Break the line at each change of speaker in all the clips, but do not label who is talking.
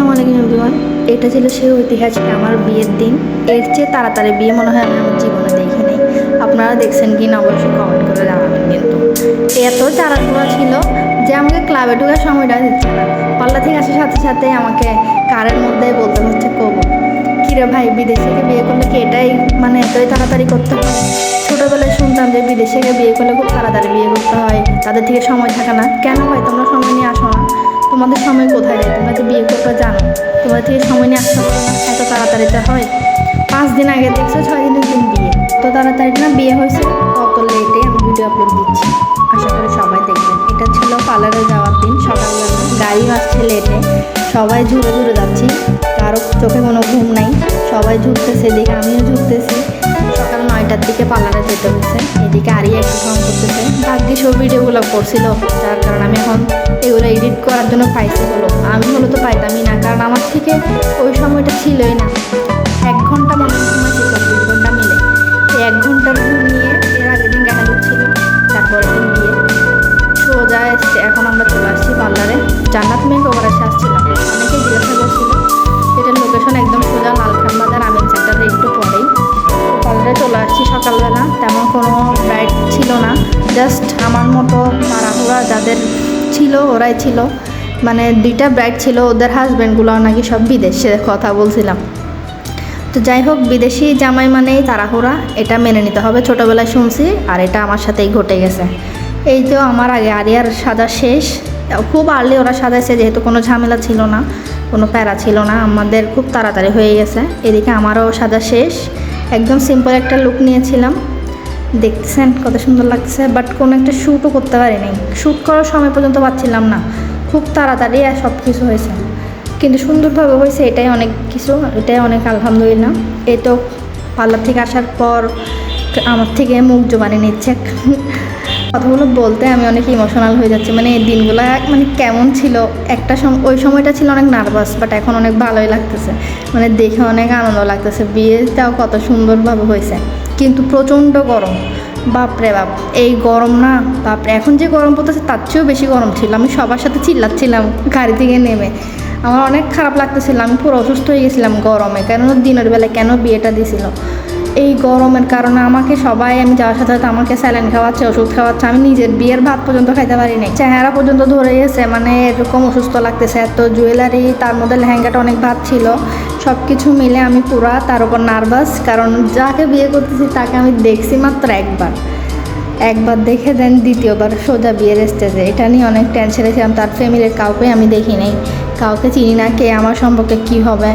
আসসালামু আলাইকুম এভরিওয়ান। এটা ছিল সেই ঐতিহাসিক আমার বিয়ের দিন। এর চেয়ে তাড়াতাড়ি বিয়ে মনে হয় আমি আমার জীবনে দেখি নাই। আপনারা দেখছেন কি না অবশ্যই কমেন্ট করে জানাবেন কিন্তু। এত তাড়াহুড়া ছিল যে আমাকে ক্লাবে ঢোকার সময়টা দিচ্ছে না। পাল্লা থেকে আসার সাথে সাথে আমাকে কারের মধ্যে বলতে হচ্ছে কবো। কিরে ভাই, বিদেশ বিয়ে করলে কি এটাই মানে এতই তাড়াতাড়ি করতে হয়? ছোটোবেলায় শুনতাম যে বিদেশ বিয়ে করলে খুব তাড়াতাড়ি বিয়ে করতে হয়। তাদের থেকে সময় থাকে না। কেন ভাই তোমরা সময় নিয়ে আসো না? তোমাদের সময় কোথায় যায় তোমরা তো বিয়ে করতে জানো? তোমাদের থেকে সময় নিয়ে আসতে পারো না, এত তাড়াতাড়িতে হয়। পাঁচ দিন আগে দেখছ, ছয় দিনের দিন বিয়ে। তো তাড়াতাড়ি না বিয়ে হয়েছে? কত লেটে আমি ভিডিও আপলোড দিচ্ছি। আশা করি সবাই দেখবেন। এটা ছিল পার্লারে যাওয়ার দিন, সকালবেলা। গাড়ি আসছে লেটে সবাই ঝুড়ে ঝুড়ে যাচ্ছি। কারও চোখে কোনো ঘুম নাই। সবাই ঝুঁকতেছে এদিকে, আমিও ঝুঁকতেছি সকাল নয়টার দিকে পার্লারে যেতে হয়েছে এদিকে আরই একটু ফোন করতেছে। ভাগ্যে সব ভিডিওগুলো করছিল। যার কারণে আমি এখন এগুলো এডিট করার জন্য পাইছি হলো। আমি হলো তো পাইতামই না। কারণ আমার থেকে ওই সময়টা ছিলই না। এক ঘণ্টা মনে জান্নাত মেয়ে ওভার এসে আসছিলাম অনেকে জিজ্ঞাসা করছিল, এটার লোকেশন একদম সোজা লালখান বাজার আমিন সেন্টারে একটু পরেই। পার্লারে চলে আসছি সকালবেলা, তেমন কোনো ব্রাইড ছিল না। জাস্ট আমার মতো তাড়াহুড়া যাদের ছিল, ওরাই ছিল। মানে দুইটা ব্রাইড ছিল, ওদের হাজব্যান্ডগুলো নাকি সব বিদেশে কথা বলছিলাম। তো যাই হোক, বিদেশি জামাই মানেই তাড়াহুড়া, এটা মেনে নিতে হবে। ছোটোবেলায় শুনছি, আর এটা আমার সাথেই ঘটে গেছে। এই তো আমার আগে আরিয়ার সাজা শেষ। খুব আর্লি ওরা সাজাইছে, যেহেতু কোনো ঝামেলা ছিল না, কোনো প্যারা ছিল না, আমাদের খুব তাড়াতাড়ি হয়ে গেছে। এদিকে আমারও সাজা শেষ। একদম সিম্পল একটা লুক নিয়েছিলাম। দেখতেছেন কত সুন্দর লাগছে বাট কোনো একটা শ্যুটও করতে পারিনি। শ্যুট করার সময় পর্যন্ত পাচ্ছিলাম না। খুব তাড়াতাড়ি আর সব কিছু হয়েছে। কিন্তু সুন্দরভাবে হয়েছে, এটাই অনেক কিছু, এটাই অনেক আলহামদুলিল্লাহ। এই তো পার্লার থেকে আসার পর আমার থেকে মুখ জোবানি নিচ্ছে। কথাগুলো বলতে আমি অনেক ইমোশনাল হয়ে যাচ্ছি। মানে এই দিনগুলো মানে কেমন ছিল? একটা সময় ওই সময়টা ছিল অনেক নার্ভাস বাট এখন অনেক ভালোই লাগতেছে। মানে দেখে অনেক আনন্দ লাগতেছে। বিয়েটাও কত সুন্দরভাবে হয়েছে। কিন্তু প্রচণ্ড গরম। বাপরে বাপ, এই গরম না? বাপরে এখন যে গরম পড়তেছে তার চেয়েও বেশি গরম ছিল। আমি সবার সাথে চিল্লাচ্ছিলাম, গাড়ি থেকে নেমে। আমার অনেক খারাপ লাগতেছিল। আমি পুরো অসুস্থ হয়ে গেছিলাম গরমে। কেন দিনের বেলায় কেন বিয়েটা দিছিল? এই গরমের কারণে আমাকে সবাই, আমি যাওয়ার সাথে সাথে আমাকে স্যালাইন খাওয়াচ্ছে, ওষুধ খাওয়াচ্ছে, আমি নিজের বিয়ের ভাত পর্যন্ত খাইতে পারি নাই। চেহারা পর্যন্ত ধরে গেছে মানে এরকম অসুস্থ লাগতেছে, এত জুয়েলারি তার মধ্যে লেহেঙ্গাটা অনেক ভাত ছিল। সব কিছু মিলে আমি পুরা তার উপর নার্ভাস কারণ যাকে বিয়ে করতেছি তাকে আমি দেখছি মাত্র একবার। একবার দেখে দেন দ্বিতীয়বার সোজা বিয়ের স্টেজে এটা নিয়ে অনেক টেনশনে ছিলাম, তার ফ্যামিলির কাউকে আমি দেখি নাই। কাউকে চিনি না কে, আমার সম্পর্কে কি হবে।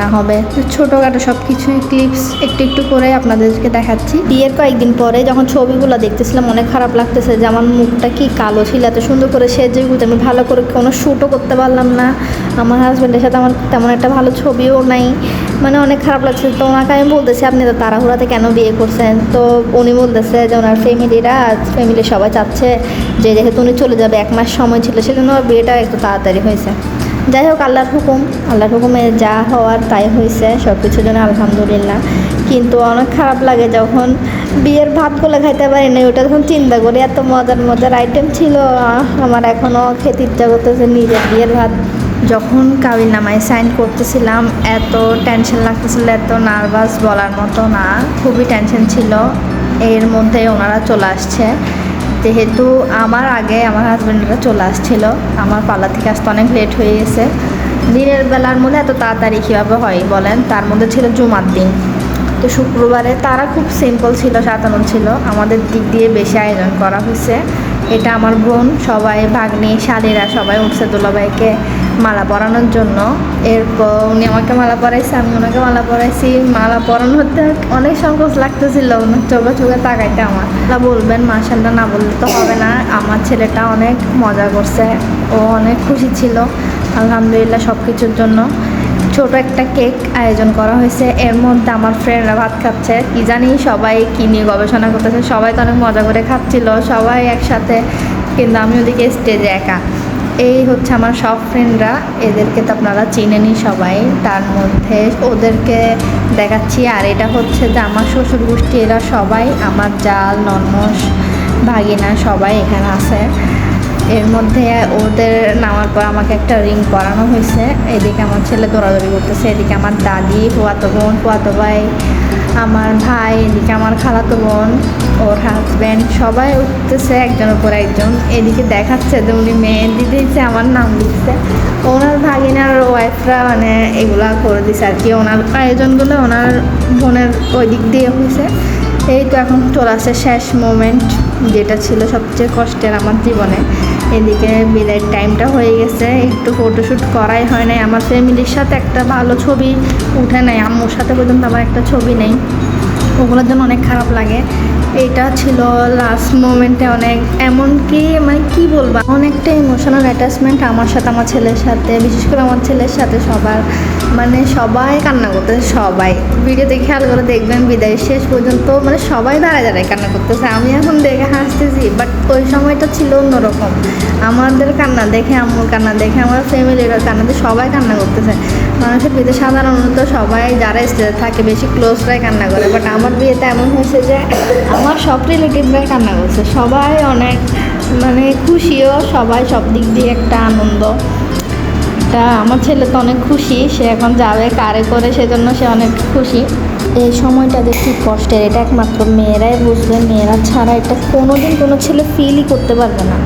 না হবে। ছোটোখাটো সব কিছুই ক্লিপস একটু একটু করে আপনাদেরকে দেখাচ্ছি। বিয়ের কয়েকদিন পরে যখন ছবিগুলো দেখতেছিলাম, অনেক খারাপ লাগতেছে যে আমার মুখটা কি কালো ছিল, এত সুন্দর করে সেজে গুজে, আমি ভালো করে কোনো শ্যুটও করতে পারলাম না। আমার হাজব্যান্ডের সাথে আমার তেমন একটা ভালো ছবিও নাই। মানে অনেক খারাপ লাগছে। তো ওনাকে আমি বলতেছি, আপনি তো তাড়াহুড়াতে কেন বিয়ে করছেন? তো উনি বলতেছে যে ওনার ফ্যামিলিরা, ফ্যামিলির সবাই চাচ্ছে যে যেহেতু উনি চলে যাবে, এক মাস সময় ছিল, সেজন্য বিয়েটা একটু তাড়াতাড়ি হয়েছে। যাই হোক, আল্লাহর হুকুম, আল্লাহর হুকুমে যা হওয়ার তাই হয়েছে সব কিছুর জন্য আলহামদুলিল্লাহ। কিন্তু অনেক খারাপ লাগে যখন বিয়ের ভাতগুলো খাইতে পারি না ওটা যখন চিন্তা করি, এত মজার মজার আইটেম ছিল আমার এখনও খেতে ইচ্ছা করতেছে নিজের বিয়ের ভাত। যখন কাবিল নামায় সাইন করতেছিলাম, এত টেনশন লাগতেছিল, এত নার্ভাস বলার মতো না, খুবই টেনশন ছিল। এর মধ্যে ওনারা চলে আসছে। যেহেতু আমার আগে আমার হাজব্যান্ডরা চলে আসছিল, আমার পাল্লা থেকে আসতে অনেক লেট হয়ে গেছে। দিনের বেলার মধ্যে এত তাড়াতাড়ি কীভাবে হয় বলেন? তার মধ্যে ছিল জুমার দিন। তো শুক্রবারে তারা খুব সিম্পল ছিল, সাধারণ ছিল। আমাদের দিক দিয়ে বেশি আয়োজন করা হয়েছে। এটা আমার বোন, সবাই ভাগ্নি, শালীরা সবাই উঠছে দুলাভাইকে মালা পরানোর জন্য। এরপর উনি আমাকে মালা পরাইছে, আমি ওনাকে মালা পরাইছি। মালা পরানো হতে অনেক সংকোচ লাগতেছিল ওনার চোখে চোখে তাকাইতে আমার। তা বলবেন মাসাল্লাহ না বললে তো হবে না। আমার ছেলেটা অনেক মজা করছে, ও অনেক খুশি ছিল। আলহামদুলিল্লাহ সব কিছুর জন্য। ছোট একটা কেক আয়োজন করা হয়েছে। এর মধ্যে আমার ফ্রেন্ডরা ভাত খাচ্ছে। কি জানি সবাই কী নিয়ে গবেষণা করতেছে। সবাই তো অনেক মজা করে খাচ্ছিল। সবাই একসাথে, কিন্তু আমি ওদিকে স্টেজে একা। এই হচ্ছে আমার সব ফ্রেন্ডরা এদেরকে তো আপনারা চিনেনি সবাই। তার মধ্যে ওদেরকে দেখাচ্ছি। আর এটা হচ্ছে যে আমার শ্বশুর গোষ্ঠী এরা সবাই। আমার জাল নন্নস ভাগিনা সবাই এখানে আছে। এর মধ্যে ওদের নামার পর আমাকে একটা রিং পরানো হয়েছে। এদিকে আমার ছেলে দৌড়াদৌড়ি করতেছে, এদিকে আমার দাদি ফুয়াতো বোন ফুয়াতো ভাই, আমার ভাই, এদিকে আমার খালাতো বোন, ওর হাজব্যান্ড সবাই উঠতেছে একজনের পর একজন এদিকে দেখাচ্ছে যে উনি মেহেন্দি দিয়েছে, আমার নাম লিখছে ওনার ভাগিনার ওয়াইফরা মানে এগুলা করে দিছে আর কি। ওনার আয়োজনগুলো ওনার বোনের ওই দিক দিয়ে হয়েছে। এই তো এখন চলে আসে শেষ মোমেন্ট যেটা ছিল সবচেয়ে কষ্টের আমার জীবনে। এদিকে বিদায়ের টাইমটা হয়ে গেছে, একটু ফটোশ্যুট করাই হয় নাই। আমার ফ্যামিলির সাথে একটা ভালো ছবি উঠে নাই, আম্মুর সাথে পর্যন্ত আমার একটা ছবি নেই। ওগুলোর জন্য অনেক খারাপ লাগে। এটা ছিল লাস্ট মোমেন্টে অনেক, এমনকি মানে কি বলব, অনেকটা ইমোশনাল অ্যাটাচমেন্ট আমার সাথে, আমার ছেলের সাথে, বিশেষ করে আমার ছেলের সাথে সবার। মানে সবাই কান্না করতেছে, সবাই। ভিডিওতে খেয়াল করে দেখবেন, বিদায় শেষ পর্যন্ত মানে সবাই দাঁড়ায় দাঁড়ায় কান্না করতেছে। আমি এখন দেখে হাসতেছি বাট ওই সময়টা ছিল অন্যরকম। আমাদের কান্না দেখে, আম্মুর কান্না দেখে, আমার ফ্যামিলির কান্না দেখে সবাই কান্না করতেছে। মানুষের বিয়েতে সাধারণত সবাই যারা স্টেজে থাকে, বেশি ক্লোজরাই কান্না করে। বাট আমার বিয়েতে এমন হয়েছে যে আমার সব রিলেটিভরাই কান্না করছে। সবাই অনেক মানে খুশিও, সবাই সব দিক দিয়ে একটা আনন্দ। তা আমার ছেলে তো অনেক খুশি, সে এখন যাবে কারে করে, সেজন্য সে অনেক খুশি। এই সময়টা কি কষ্টের, এটা একমাত্র মেয়েরাই বুঝবে। মেয়েরা ছাড়া এটা কোনোদিন কোনো ছেলে ফিলই করতে পারবে না।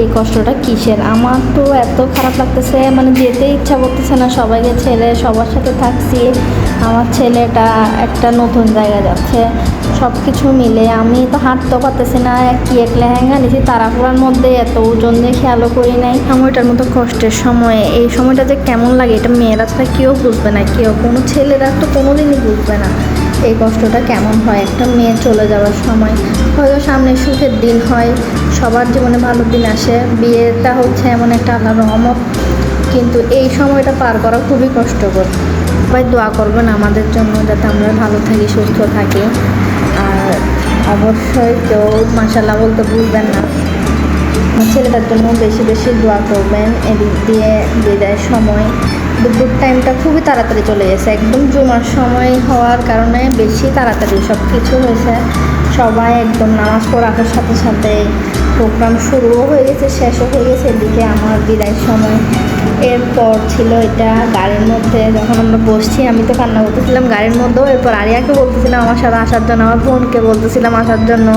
এই কষ্টটা কিসের? আমার তো এত খারাপ লাগতেছে মানে যেতে ইচ্ছা করতেছে না সবাইকে ছেলে সবার সাথে থাকছি। আমার ছেলেটা একটা নতুন জায়গায় যাচ্ছে। সব কিছু মিলে আমি তো হাঁটতেও পারতেছি না কি এক লেহেঙ্গা নিয়েছি তারাপুরার মধ্যে এত ওজন দিয়ে খেয়ালও করি নাই। সময়টার মতো কষ্টের সময়ে, এই সময়টা যে কেমন লাগে, এটা মেয়েরা ছাড়া কেউ বুঝবে না, কেউ কোনো ছেলেরা তো কোনোদিনই বুঝবে না এই কষ্টটা কেমন হয় একটা মেয়ে চলে যাওয়ার সময়। হয়তো সামনে সুখের দিন হয়, সবার জীবনে ভালো দিন আসে, বিয়েটা হচ্ছে এমন একটা আল্লাহ রহমত, কিন্তু এই সময়টা পার করা খুবই কষ্টকর। সবাই দোয়া করবেন আমাদের জন্য যাতে আমরা ভালো থাকি, সুস্থ থাকি। অবশ্যই কেউ মাসাল্লাহ বলতে ভুলবেন না। ছেলেটার জন্য বেশি বেশি দোয়া করবেন, এদিক দিয়ে বিদায়ের সময়। দুপুর টাইমটা খুবই তাড়াতাড়ি চলে গেছে, একদম জুমার সময় হওয়ার কারণে বেশি তাড়াতাড়ি সব কিছু হয়েছে। সবাই একদম নামাজ পড়ার সাথে সাথে প্রোগ্রাম শুরুও হয়ে গেছে, শেষও হয়ে গেছে। এদিকে আমার বিদায়ের সময়। এরপর ছিল এটা গাড়ির মধ্যে, যখন আমরা বসছি, আমি তো কান্না করতেছিলাম গাড়ির মধ্যেও। এরপর আরিয়াকে বলতেছিলাম, আমার সাথে আসার জন্য, আমার বোনকে বলতেছিলাম আসার জন্য।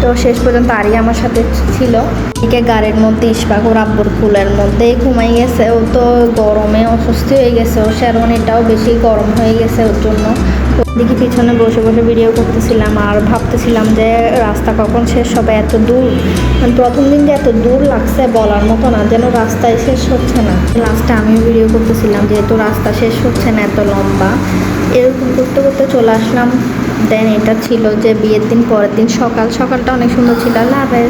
তো শেষ পর্যন্ত আরিয়া আমার সাথে ছিল। এদিকে গাড়ির মধ্যে ইস্পাক ওর আব্বুর কুলের মধ্যেই ঘুমাই গেছে। ও তো গরমে অস্বস্তি হয়ে গেছে। ও শ্যারমনিটাও বেশি গরম হয়ে গেছে ওর জন্য। দেখি পিছনে বসে বসে ভিডিও করতেছিলাম আর ভাবতেছিলাম যে রাস্তা কখন শেষ হবে, এত দূর। মানে প্রথম দিন যে এত দূর লাগছে বলার মতো না, যেন রাস্তায় শেষ হচ্ছে না। লাস্টে আমিও ভিডিও করতেছিলাম, যেহেতু রাস্তা শেষ হচ্ছে না এত লম্বা। এরকম করতে করতে চলে আসলাম। দেন এটা ছিল যে বিয়ের দিন, পরের দিন সকাল। সকালটা অনেক সুন্দর ছিল। হাফেজ।